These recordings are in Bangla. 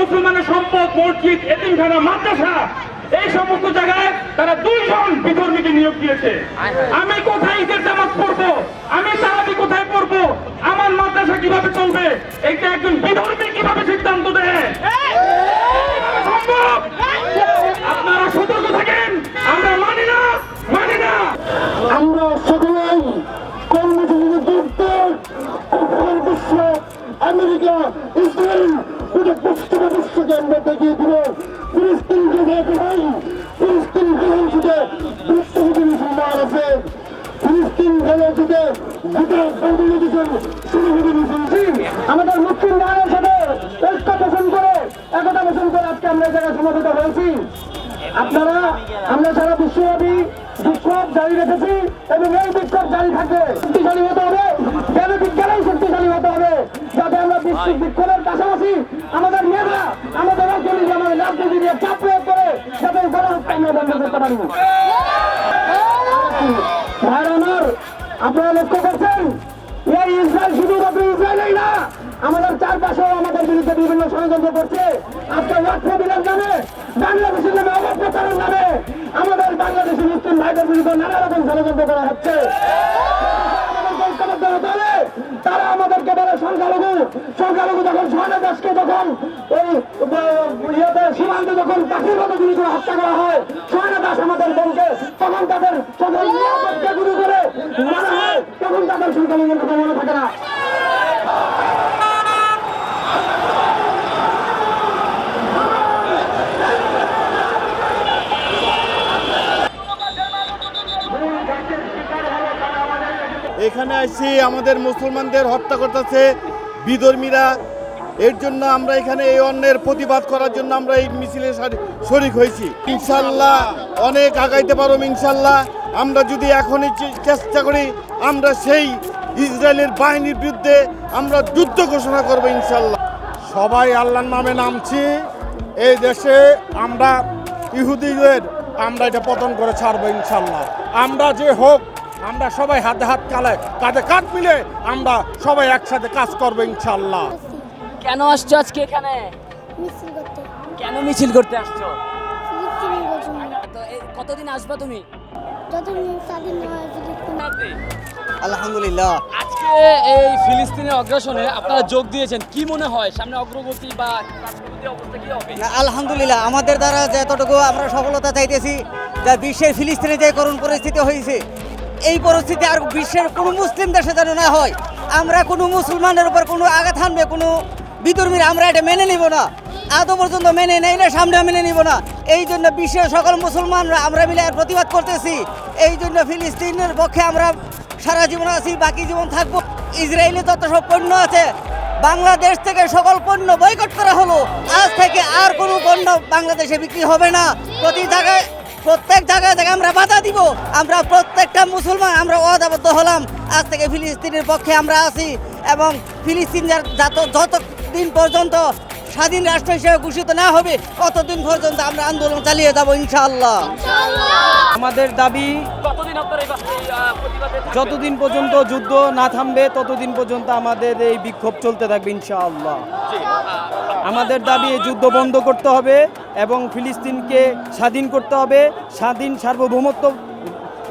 মুসলমানের সম্পদ, মসজিদ, এতিমখানা, মাদ্রাসা, এই সমস্ত জায়গায় তারা দুইজন বিধর্মীকে নিয়োগ দিয়েছে। আমি কোথায় ঈদের জামাত পড়ব? আমি তারাবি কোথায় পড়ব? আমার মাদ্রাসা কীভাবে চলবে? এইটা একজন বিধর্মী কীভাবে সিদ্ধান্ত দেয়? আপনারা সতর্ক থাকেন। আমরা মানি না মানি না। আমরা সকলেই কর্মসূচিতে যুক্ত আমেরিকা, ইসরায়েল পুরো পশ্চিমা বিশ্বকে আমরা দেখিয়ে দিব ফিলিস্তিন যেভাবে হয় ফিলিস্তিন গ্রহণ যুগে বিশ্বকবি মুসলমান আছে ফিলিস্তিন গ্রহণ যুগে গোটা বাংলাদেশের শুরু মুসলমান আমাদের মুসলিম ভাইয়ের সাথে ঐক্য পোষণ করে, একতা করে আজকে আমরা এই জায়গায় সমাবেত হয়েছি। আপনারা, আমরা সারা বিশ্বব্যাপী বিক্ষোভ জারি রেখেছি এবং এই বিক্ষোভ জারি থাকবে শক্তিশালী হতে হবে জ্ঞান বিজ্ঞানেই শক্তিশালী হতে হবে যাতে আমরা বিশ্ব বিক্ষোভের পাশাপাশি আমাদের মেয়েরা আমাদের অর্থনীতি আমাদের রাজনীতি দিয়ে চাপ প্রয়োগ করে যাতে গণহত্যা আমরা বন্ধ করতে পারি আমার, আপনারা লক্ষ্য করছেন? এই ইসরায়েল শুধুমাত্র ইসরায়েলেই না, আমাদের চারপাশেও আমাদের বিরুদ্ধে বিভিন্ন ষড়যন্ত্র করছে। আজকে লক্ষ্য বিলের নামে বাংলাদেশের নামে অপপ্রচারের নামে আমাদের বাংলাদেশের মুসলিম ভাইদের বিরুদ্ধে নানা রকম ষড়যন্ত্র করা হচ্ছে। ঐক্যবদ্ধ। তারা আমাদেরকে বলে, সংখ্যালঘু সংখ্যালঘু যখন সোহানা দাসকে যখন ওই ইয়েতে, সীমান্তে যখন পাখির মতো গুলি করে হত্যা করা হয় সোহানা দাস আমাদের বোনকে তখন তাদের সকল গুরু করে মারা হয়, তখন তাদের সংখ্যালঘু কথা মনে থাকে না। এখানে আসি আমাদের মুসলমানদের হত্যা করতেছে, বিধর্মীরা। এর জন্য আমরা এখানে এই অন্যের প্রতিবাদ করার জন্য আমরা এই মিছিলে শরিক হয়েছি। ইনশাল্লাহ অনেক আগাইতে পারো ইনশাল্লাহ আমরা যদি এখনই চেষ্টা করি, আমরা সেই ইসরায়েলের বাহিনীর বিরুদ্ধে আমরা যুদ্ধ ঘোষণা করব ইনশাল্লাহ সবাই আল্লাহর নামে নামছি। এই দেশে আমরা ইহুদিদের, আমরা এটা পতন করে ছাড়বো ইনশাল্লাহ আমরা যে হোক আমরা সবাই হাতে হাত কালে কাঁধে কাঁধ মিলে আমরা সবাই একসাথে কাজ করব ইনশাল্লাহ কেন আসছো আজকে এখানে? কেন মিছিল করতে আসছো? কতদিন আসবা তুমি? হয় আলহামদুলিল্লাহ। আজকে এই ফিলিস্তিনের অগ্রাসনে আপনারা যোগ দিয়েছেন। কি মনে হয়? সামনে অগ্রগতি বা অবস্থা কি হবে? আলহামদুলিল্লাহ আমাদের দ্বারা যতটুকু আমরা সফলতা চাইতেছি যা বিশ্বের ফিলিস্তিনে যে করুণ পরিস্থিতি হয়েছে এই পরিস্থিতি আর বিশ্বের কোনো মুসলিম দেশে যেন না হয়। আমরা কোনো মুসলমানের উপর কোনো আঘাত হানবে, কোনো বিধর্মীর আমরা এটা মেনে নিব না। আদৌ পর্যন্ত মেনে নেই না সামনে মেনে নিব না। এই জন্য বিশ্বের সকল মুসলমানরা আমরা মিলে আর প্রতিবাদ করতেছি। এই জন্য ফিলিস্তিনের পক্ষে আমরা সারা জীবন আছি, বাকি জীবন থাকব। ইসরায়েলি তত সব পণ্য আছে, বাংলাদেশ থেকে সকল পণ্য বয়কট করা হলো। আজ থেকে আর কোনো পণ্য বাংলাদেশে বিক্রি হবে না। প্রতি জায়গায় প্রত্যেক জায়গায় জায়গায় আমরা বাধা দিব। আমরা প্রত্যেকটা মুসলমান, আমরা ওয়াদাবদ্ধ হলাম। আজ থেকে ফিলিস্তিনের পক্ষে আমরা আছি এবং ফিলিস্তিন যত যতদিন পর্যন্ত স্বাধীন রাষ্ট্র হিসেবে ঘোষিত না হবে, ততদিন পর্যন্ত আমরা আন্দোলন চালিয়ে যাব ইনশাআল্লাহ। আমাদের দাবি কতদিন? যতদিন পর্যন্ত যুদ্ধ না থামবে, ততদিন পর্যন্ত আমাদের এই বিক্ষোভ চলতে থাকবে ইনশাআল্লাহ। আমাদের দাবি, যুদ্ধ বন্ধ করতে হবে। এবং ফিলিস্তিনকে স্বাধীন করতে হবে, স্বাধীন সার্বভৌমত্ব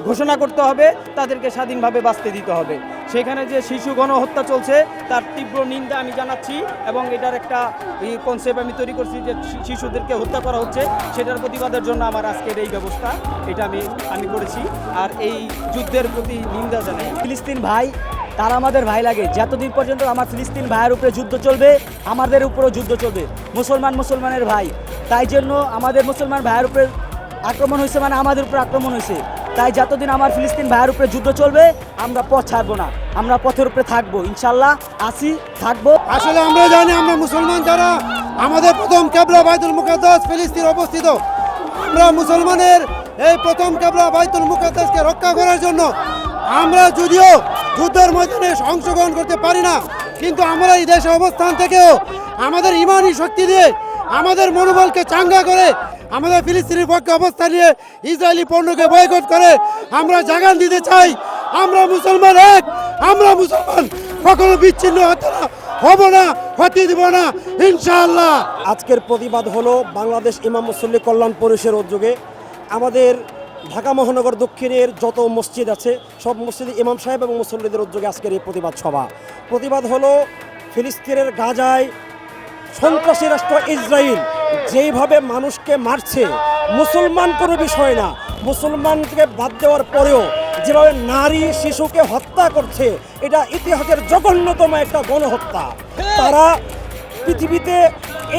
ঘোষণা করতে হবে, তাদেরকে স্বাধীনভাবে বাঁচতে দিতে হবে। সেখানে যে শিশু গণহত্যা চলছে, তার তীব্র নিন্দা আমি জানাচ্ছি এবং এটার একটা কনসেপ্ট আমি তৈরি করছি যে শিশুদেরকে হত্যা করা হচ্ছে, সেটার প্রতিবাদের জন্য আমার আজকের এই ব্যবস্থা, এটা আমি আমি করেছি। আর এই যুদ্ধের প্রতি নিন্দা জানাই। ফিলিস্তিন ভাই, তারা আমাদের ভাই লাগে। যতদিন পর্যন্ত আমার ফিলিস্তিন ভাইয়ের উপরে যুদ্ধ চলবে, আমাদের উপরেও যুদ্ধ চলবে। মুসলমান মুসলমানের ভাই তাই জন্য আমাদের মুসলমান ভাইয়ের উপরে আক্রমণ হয়েছে মানে আমাদের উপরে আক্রমণ হয়েছে। তাই যতদিন আমার ফিলিস্তিন ভাইয়ের উপরে যুদ্ধ চলবে, আমরা পথ ছাড়বো না। আমরা পথের উপরে থাকব ইনশাল্লাহ আসি, থাকব। আসলে আমরা জানি আমরা মুসলমান যারা, আমাদের প্রথম কেবলা বাইতুল মুকাদ্দাস ফিলিস্তিন অবস্থিত। আমরা মুসলমানের এই প্রথম কেবলা বাইতুল মুকাদ্দাসকে রক্ষা করার জন্য আমরা যদিও যুদ্ধের ময়দানে অংশগ্রহণ করতে পারি না, কিন্তু আমরা এই দেশে অবস্থান থেকেও আমাদের ইমানি শক্তি দিয়ে আমাদের মনোবলকে চাঙ্গা করে আমাদের ফিলিস্তিনের পক্ষে অবস্থান নিয়ে ইসরায়েলি পণ্যকে বয়কট করে আমরা জাগান দিতে চাই। আমরা মুসলমান এক, আমরা মুসলমান কখনো বিচ্ছিন্ন হতে না, হব না হতে দিব না, ইনশাআল্লাহ। আজকের প্রতিবাদ হলো বাংলাদেশ ইমাম মুসল্লি কল্যাণ পরিষের উদ্যোগে। আমাদের ঢাকা মহানগর দক্ষিণের যত মসজিদ আছে, সব মসজিদে ইমাম সাহেব এবং মুসল্লিদের উদ্যোগে আজকের এই প্রতিবাদ সভা। প্রতিবাদ হলো ফিলিস্তিনের গাজায় সন্ত্রাসী রাষ্ট্র ইসরায়েল যেইভাবে মানুষকে মারছে, মুসলমান কোনো বিষয় না। মুসলমানকে বাদ দেওয়ার পরেও যেভাবে নারী শিশুকে হত্যা করছে, এটা ইতিহাসের জঘন্যতম একটা গণহত্যা। তারা পৃথিবীতে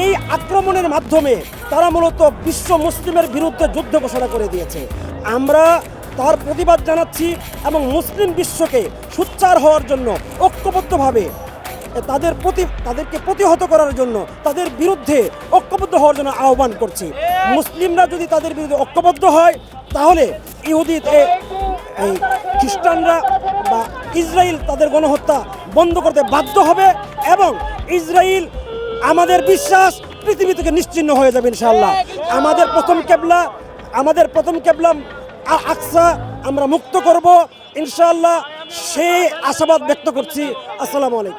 এই আক্রমণের মাধ্যমে তারা মূলত বিশ্ব মুসলিমের বিরুদ্ধে যুদ্ধ ঘোষণা করে দিয়েছে। আমরা তার প্রতিবাদ জানাচ্ছি এবং মুসলিম বিশ্বকে সুচ্চার হওয়ার জন্য ঐক্যবদ্ধভাবে তাদের প্রতি, তাদেরকে প্রতিহত করার জন্য, তাদের বিরুদ্ধে ঐক্যবদ্ধ হওয়ার জন্য আহ্বান করছি। মুসলিমরা যদি তাদের বিরুদ্ধে ঐক্যবদ্ধ হয়, তাহলে ইহুদি এই খ্রিস্টানরা বা ইসরায়েল তাদের গণহত্যা বন্ধ করতে বাধ্য হবে এবং ইসরায়েল আমাদের বিশ্বাস পৃথিবী থেকে নিশ্চিহ্ন হয়ে যাবে ইনশাল্লাহ আমাদের প্রথম কেবলা, আমাদের প্রথম কেবলা আকসা আমরা মুক্ত করব। ইনশাল্লাহ সেই আশাবাদ ব্যক্ত করছি। আসসালামু আলাইকুম।